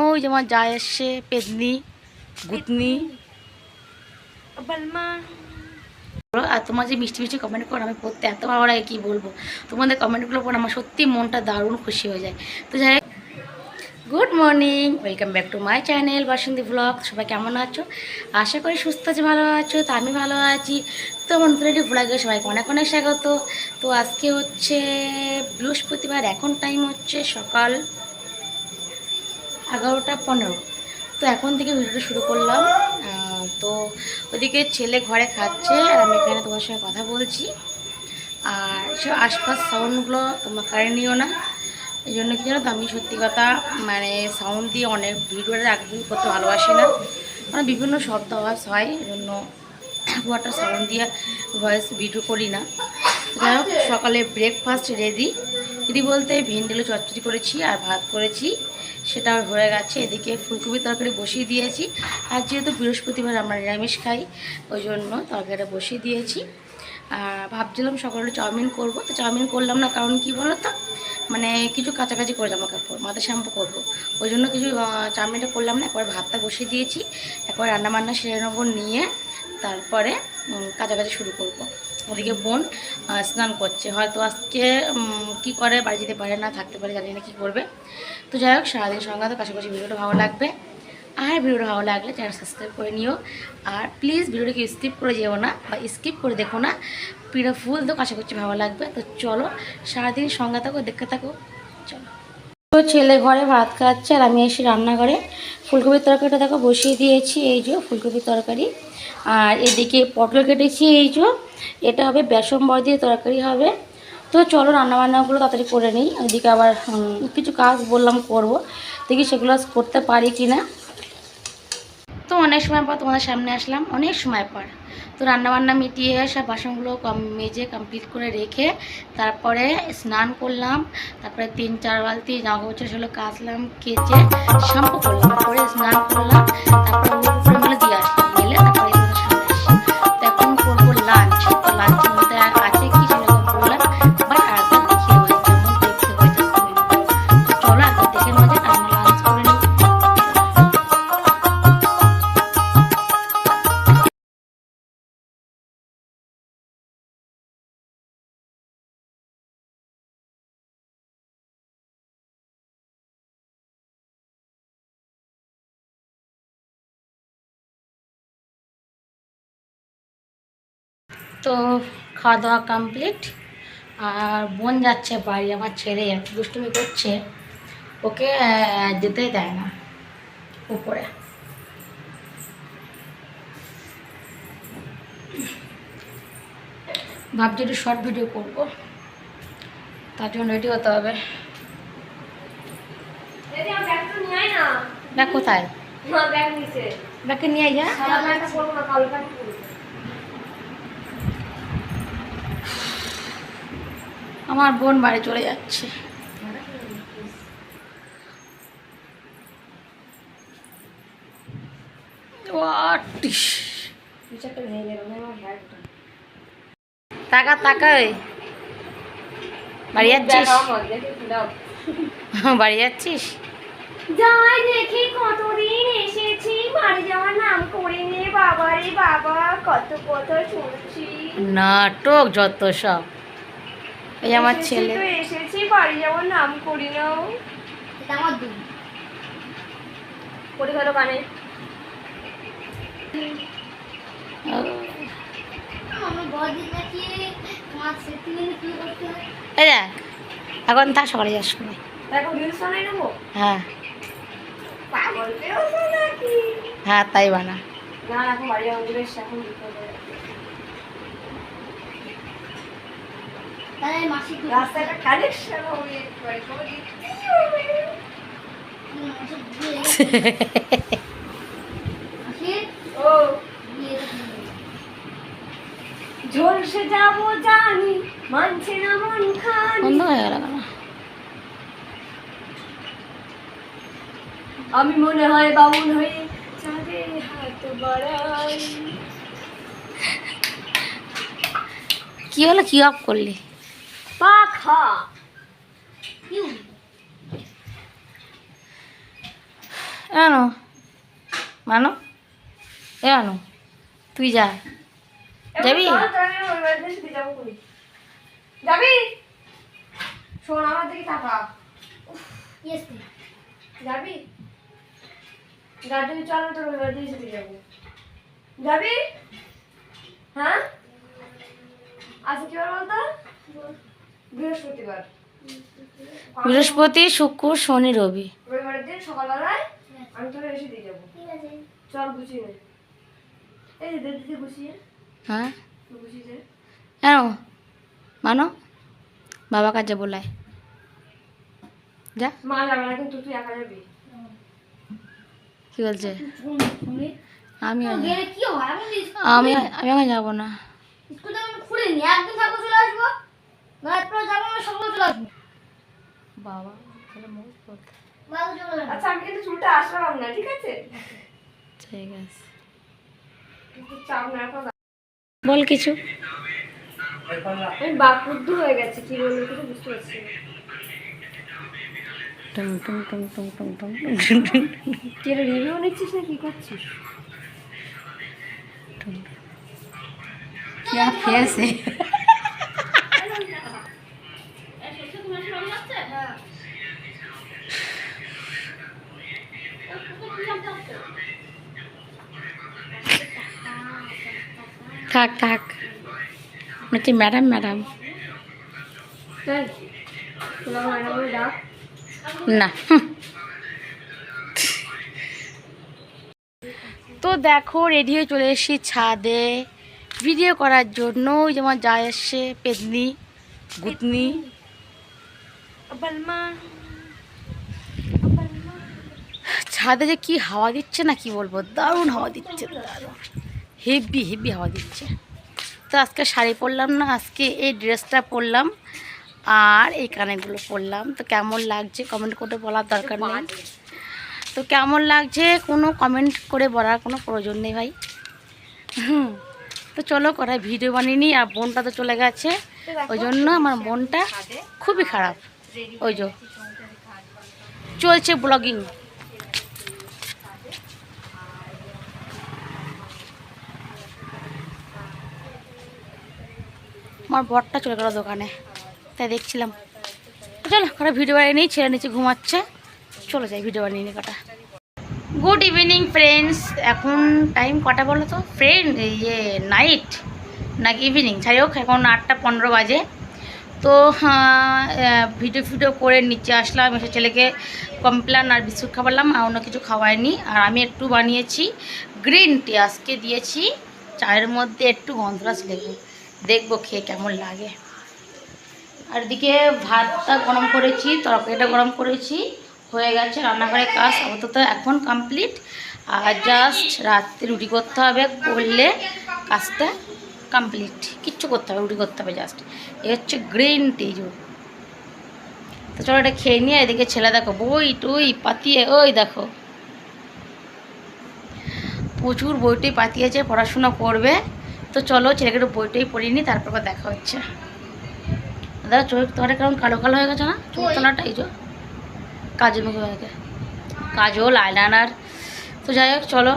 ওই যেমন যা এসছে পেতনি গুতনি। আর তোমার যে মিষ্টি মিষ্টি কমেন্ট করো আমি পড়তে এত ভালো লাগে কী বলব? তোমাদের কমেন্টগুলো পড়ে আমার সত্যি মনটা দারুণ খুশি হয়ে যায়। তো যাই good morning welcome back to my channel Basanti blog সবাই কেমন আছো? আশা করি সুস্থ আছে, ভালো আছো, তো আমি ভালো আছি। তো একটি ব্লগে সবাইকে অনেক অনেক স্বাগত। তো আজকে হচ্ছে বৃহস্পতিবার, এখন টাইম হচ্ছে সকাল এগারোটা পনেরো। তো এখন থেকে ভিডিওটা শুরু করলাম। তো ওদিকে ছেলে ঘরে খাচ্ছে, আর আমি এখানে তোমার সঙ্গে কথা বলছি। আর সব আশপাশ সাউন্ডগুলো তোমার কারে নিও না। এই জন্য কি জানো তো, আমি সত্যি কথা মানে সাউন্ড দিয়ে অনেক ভিডিওটা একদমই করতে ভালোবাসি না। মানে বিভিন্ন শব্দ আওয়াজ হয় এই জন্য খুব একটা সাউন্ড দিয়ে ভয়েস ভিডিও করি না। যাই হোক, সকালে ব্রেকফাস্ট রেডি রেডি বলতে ভেন্ডিলো চচ্চড়ি করেছি আর ভাত করেছি, সেটা হয়ে গেছে। এদিকে ফুলকপি তরকারি বসিয়ে দিয়েছি। আর যেহেতু বৃহস্পতিবার আমরা নিরামিষ খাই, ওই জন্য তরকারিটা বসিয়ে দিয়েছি। আর ভাবছিলাম সকালে চাউমিন করব। তো চাউমিন করলাম না, কারণ কি বলো তো মানে কিছু কাছাকাছি করে জামা কাপড় মাথা শ্যাম্পু করব। ওই জন্য কিছু চাউমিনটা করলাম না, একবার ভাতটা বসিয়ে দিয়েছি, একবার রান্নাবান্না সেরে নেব নিয়ে, তারপরে কাছাকাছি শুরু করব। ওদিকে বোন স্নান করছে। হয়তো আজকে কি করে, বাড়ি যেতে পারে না, থাকতে পারে, জানি না কী করবে। তো যাই হোক, সারাদিন সঙ্গে তো কাছাকাছি ভিডিওটা ভালো লাগবে। আর ভিডিওটা ভালো লাগলে চ্যানেল সাবস্ক্রাইব করে নিও। আর প্লিজ ভিডিওটাকে স্কিপ করে যেও না বা স্কিপ করে দেখো না। ভিডিও ফুল তো আশা করছি ভালো লাগবে। তো চলো, সারাদিন সঙ্গে থাকো, দেখতে থাকো। চলো। তো ছেলে ঘরে ভাত খাচ্ছে আর আমি এসে রান্নাঘরে। ফুলকপির তরকারিটা দেখো বসিয়ে দিয়েছি, এই যে ফুলকপির তরকারি। আর এদিকে পটল কেটেছি, এই যে। এটা হবে বেসন বড় দিয়ে তরকারি হবে। তো চলো, রান্নাবান্নাগুলো তাড়াতাড়ি করে নিই। ওইদিকে আবার কিছু কাজ বললাম করব। দেখি সেগুলো করতে পারি কি না তো অনেক সময় পর তোমাদের সামনে আসলাম, অনেক সময় পর। তো রান্নাবান্না মিটিয়ে সব বাসনগুলো কম মেজে কমপ্লিট করে রেখে তারপরে স্নান করলাম, তারপরে তিন, চার বালতি জামা কাপড় সেগুলো কাচলাম, কেচে শ্যাম্পু করলাম করে স্নান করলাম, তারপরে তো খাওয়া দাওয়া কমপ্লিট আর বোন যাচ্ছে বাড়ি আমার ছেলে এত দুষ্টুমি করছে। ওকে যেতেই দেয় না উপরে। ভাবছি একটু শর্ট ভিডিও করব। তার জন্য রেডি হতে হবে। ব্যাগ কোথায়? ব্যাগ নিয়ে যা সাদা ব্যাগটা পরবো না কালো ব্যাগ পরবো আমার বোন বাড়ি চলে যাচ্ছে। টাকা বাড়ি যাচ্ছিস? বাড়ি যাচ্ছিস? যাই দেখি কতদিন এসেছি বাড়ি যাওয়ার নাম করে নে বাবা রে বাবা কত শুনছি। নাটক যত সব। এই আমার ছেলে। তো এসেছি বাড়ি যাওয়ার নাম করি নাও এটা আমার দুই। পড়ে গেল কানে। হয় এখন তা সকালে যাস করে দেখো রিলস বানাই নেব? হ্যাঁ। হ্যাঁ তাই বানা। না এখন বাড়ি এখন রাস্তাটা কানেকশন হবে ও ঝলসে যাব জানি মানছে না মন খানি। বন্ধ হয়ে গেল কেন? আমি মনে হয় বামুন হয়ে চাঁদে হাত বাড়াই। কি হলো? কি অফ করলি? পাখা আনো। মানো। এ আনো। তুই যা। যাবি? যাবি শোন আমার দিকে তাকা। যাবি? গাড়ি চল তোর রবিবার দিন ছুটি যাব। যাবি? হ্যাঁ? আচ্ছা কি বলতো? বৃহস্পতিবার। বৃহস্পতি শুক্র শনি রবি। রবিবারের দিন সকালবেলায় আমি তোরে এসে দিয়ে যাব। চল গুছিয়ে নে। এই যে দিদি গুছিয়ে। হ্যাঁ? গুছিয়ে দে। এনো মানো বাবা কাজে বলায় যা। মা যাবে না কিন্তু তুই একা যাবি। কি বলছে? আমি হয় আমি আমি এখন যাব না। আমি খুলিনি একদিন থাকব চলে আসব। বল কিছু। হয়ে গেছে কি বলব বুঝতে কি রিভিউ নিচ্ছিস কি করছিস? থাক থাক। বলছি ম্যাডাম ম্যাডাম না। তো দেখো রেডি হয়ে চলে এসেছি ছাদে। ভিডিও করার জন্য ওই যেমন যা এসছে পেদনি গুতনি। ছাদে যে কি হাওয়া দিচ্ছে না কি বলব? দারুণ হাওয়া দিচ্ছে দারুণ। হেভি হেভি হাওয়া দিচ্ছে। তো আজকে শাড়ি পরলাম না, আজকে এই ড্রেসটা পরলাম আর এই কানেরগুলো পরলাম। তো কেমন লাগছে কমেন্ট করে বলার দরকার নেই। তো কেমন লাগছে কোনো কমেন্ট করে বলার কোনো প্রয়োজন নেই ভাই। হুম, তো চলো কটা ভিডিও বানিয়ে নিই আর বোনটা তো চলে গেছে। ওই জন্য আমার মনটা খুবই খারাপ। ওই যে, চলছে ব্লগিং আমার বরটা চলে গেল দোকানে। তাই দেখছিলাম। চলো, কটা ভিডিও বানিয়ে নিই, ছেলে নিচে ঘুমাচ্ছে। চলে যাই, ভিডিও বানিয়ে নিই কটা। গুড ইভিনিং ফ্রেন্ডস এখন টাইম কটা বলো তো? ফ্রেন্ড ইয়ে নাইট নাকি ইভিনিং যাই হোক, এখন আটটা পনেরো বাজে। তো ভিডিও ফিডিও করে নিচে আসলাম, এসে ছেলেকে কমপ্লান আর বিস্কুট খাওয়ালাম, আর অন্য কিছু খাওয়াইনি আর আমি একটু বানিয়েছি গ্রিন টি আজকে দিয়েছি চায়ের মধ্যে একটু গন্ধরাজ লেবু। দেখব খেয়ে কেমন লাগে। আর এদিকে ভাতটা গরম করেছি, তরকারিটা গরম করেছি, হয়ে গেছে রান্নাঘরের কাজ, আপাতত এখন কমপ্লিট আর জাস্ট রাত্রে রুটি করতে হবে, করলে কাজটা কমপ্লিট কিচ্ছু করতে হবে, রুটি করতে হবে জাস্ট এ হচ্ছে গ্রিন টি তো চলো এটা খেয়ে নিয়ে এদিকে ছেলে দেখো, বই টই পাতিয়ে, ওই দেখো। প্রচুর বইটি পাতিয়েছে, পড়াশোনা করবে। তো চলো ছেলেকে একটু বইটই পড়িয়ে নিই তারপর দেখা হচ্ছে। দাদা চোখ তোমার কেমন কালো কালো হয়ে গেছে না? চোখ তোলাটা এই কাজল মুখে হয়ে গেছে। কাজল আইলাইনার। তো যাই হোক চলো।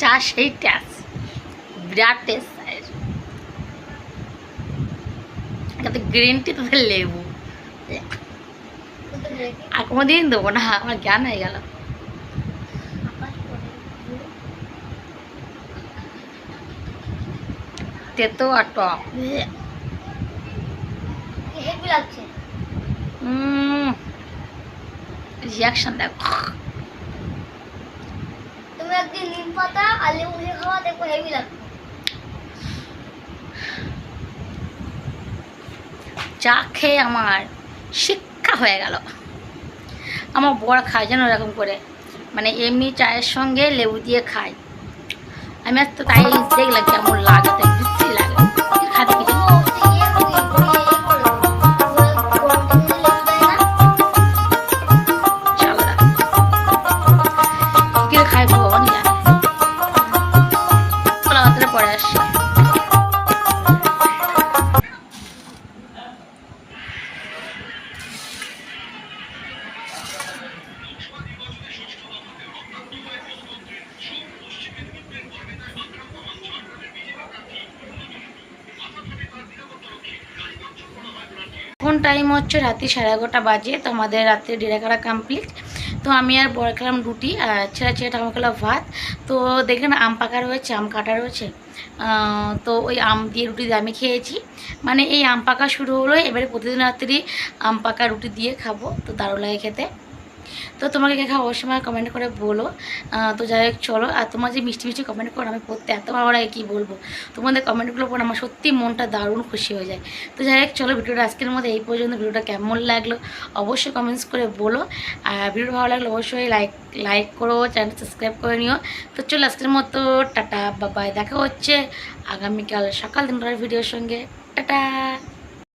চা সেই ট্যাস। বিরাট টেস্ট এটাতে গ্রিন টি তো লেবু। আর কোনো দিন দেবো না আমার জ্ঞান হয়ে গেল। তেতো আর টক। রিয়াকশন দেখো। তুমি একদিন নিম পাতা আর লেবু খাওয়া দেখো হেভি লাগবে। চা খেয়ে আমার শিক্ষা হয়ে গেল। আমার বর খায় যেন এরকম করে। মানে এমনি চায়ের সঙ্গে লেবু দিয়ে খায়। আমি আজ তো তাই দেখলাম কেমন লাগে হচ্ছে রাতে সাড়ে এগারোটা বাজে, তো আমাদের রাত্রে ডেরা কাটা কমপ্লিট তো আমি আর বড় খেলাম রুটি, আর ছেঁড়া ছেঁড়া ঠাকুমা খেলাম ভাত। তো দেখলেন আম পাকা রয়েছে, আম কাটা রয়েছে। তো ওই আম দিয়ে রুটি দিয়ে আমি খেয়েছি। মানে এই আম পাকা শুরু হলো, এবারে প্রতিদিন রাত্রি আম পাকা রুটি দিয়ে খাব, তো দারুণ লাগে খেতে। তো তোমাকে কে খাওয়া অবশ্যই কমেন্ট করে বলো। তো যাই হোক, চলো। আর তোমার যে মিষ্টি মিষ্টি কমেন্ট করো, আমি পড়তে এত ভালো লাগে, কী বলব? তোমাদের কমেন্টগুলো পড়ে আমার সত্যি মনটা দারুণ খুশি হয়ে যায়। তো যাই হোক, চলো ভিডিওটা আজকের মধ্যে এই পর্যন্ত। ভিডিওটা কেমন লাগল অবশ্যই কমেন্টস করে বলো। আর ভিডিওটা ভালো লাগলে অবশ্যই লাইক লাইক করো চ্যানেল সাবস্ক্রাইব করে নিও। তো চলো আজকের মতো, টাটা বাবাই দেখা হচ্ছে আগামীকাল সকাল দিনটার ভিডিওর সঙ্গে। টাটা!